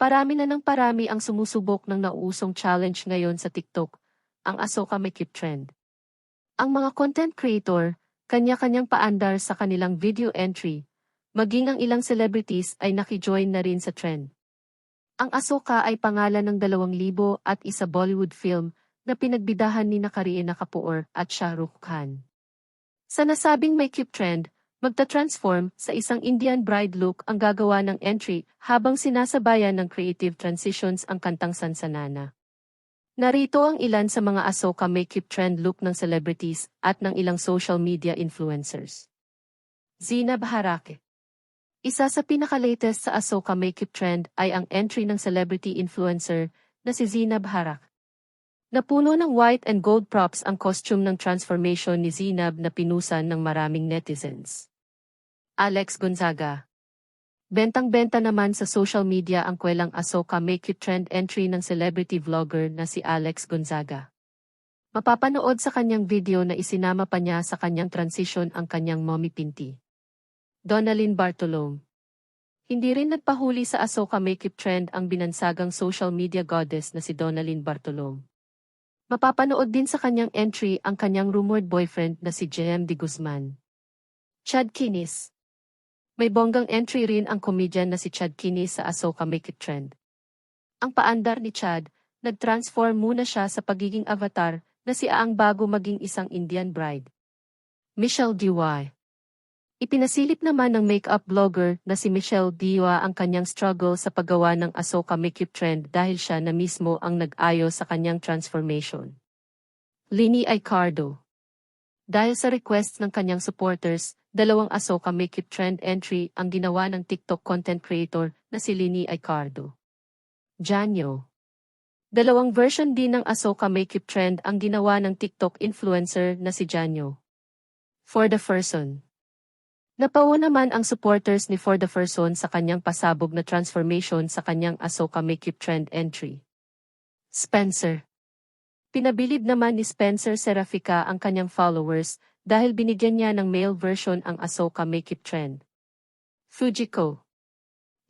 Parami na ng parami ang sumusubok ng nauusong challenge ngayon sa TikTok, ang Asoka Makeup Trend. Ang mga content creator, kanya-kanyang paandar sa kanilang video entry, maging ang ilang celebrities ay nakijoin na rin sa trend. Ang Asoka ay pangalan ng 2,000 at isa Bollywood film na pinagbidahan ni Kareena Kapoor at Shah Rukh Khan. Sa nasabing makeup trend, magta-transform sa isang Indian bride look ang gagawa ng entry habang sinasabayan ng creative transitions ang kantang Sansanana. Narito ang ilan sa mga Asoka makeup trend look ng celebrities at ng ilang social media influencers. Zina Baharake Isa sa pinaka-latest sa Asoka makeup trend ay ang entry ng celebrity influencer na si Zina Baharak. Napuno ng white and gold props ang costume ng transformation ni Zinab na pinusan ng maraming netizens. Alex Gonzaga Bentang-benta naman sa social media ang kwelang Asoka Make It Trend entry ng celebrity vlogger na si Alex Gonzaga. Mapapanood sa kanyang video na isinama pa niya sa kanyang transition ang kanyang mommy pinti. Donalyn Bartolome Hindi rin nagpahuli sa Asoka Make It Trend ang binansagang social media goddess na si Donalyn Bartolome. Mapapanood din sa kanyang entry ang kanyang rumored boyfriend na si JM de Guzman. Chad Kinis may bonggang entry rin ang komedyan na si Chad Kinney sa Asoka Make It Trend. Ang paandar ni Chad, nag-transform muna siya sa pagiging avatar na si Aang bago maging isang Indian bride. Michelle Diwa Ipinasilip naman ng makeup blogger na si Michelle Diwa ang kanyang struggle sa paggawa ng Asoka Makeup Trend dahil siya na mismo ang nag-ayo sa kanyang transformation. Lini Aicardo Dahil sa request ng kanyang supporters, dalawang Asoka Makeup Trend entry ang ginawa ng TikTok content creator na si Lini Aicardo. Janyo Dalawang version din ng Asoka Makeup Trend ang ginawa ng TikTok influencer na si Janyo. For the Person Napawo naman ang supporters ni For the Person sa kanyang pasabog na transformation sa kanyang Asoka Makeup Trend entry. Spencer Pinabilib naman ni Spencer Serafica ang kanyang followers dahil binigyan niya ng male version ang Ahsoka makeup trend. Fujiko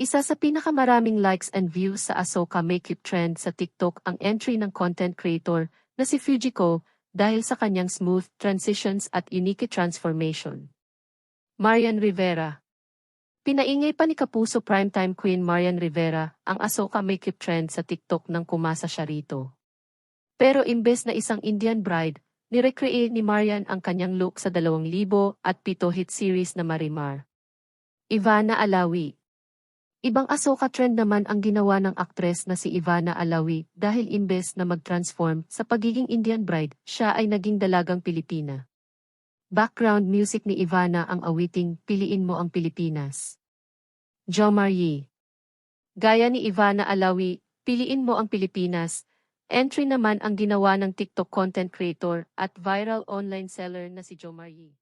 Isa sa pinakamaraming likes and views sa Ahsoka makeup trend sa TikTok ang entry ng content creator na si Fujiko dahil sa kanyang smooth transitions at unique transformation. Marian Rivera Pinaingay pa ni Kapuso primetime queen Marian Rivera ang Ahsoka makeup trend sa TikTok nang kumasa siya rito. Pero imbes na isang Indian bride, Nirecreate ni Marian ang kanyang look sa 2000 at pito hit series na Marimar. Ivana Alawi Ibang Asoka trend naman ang ginawa ng aktres na si Ivana Alawi dahil imbes na mag-transform sa pagiging Indian bride, siya ay naging dalagang Pilipina. Background music ni Ivana ang awiting Piliin Mo ang Pilipinas. Jomar Yi Gaya ni Ivana Alawi, Piliin Mo ang Pilipinas, Entry naman ang ginawa ng TikTok content creator at viral online seller na si Jomar Yi.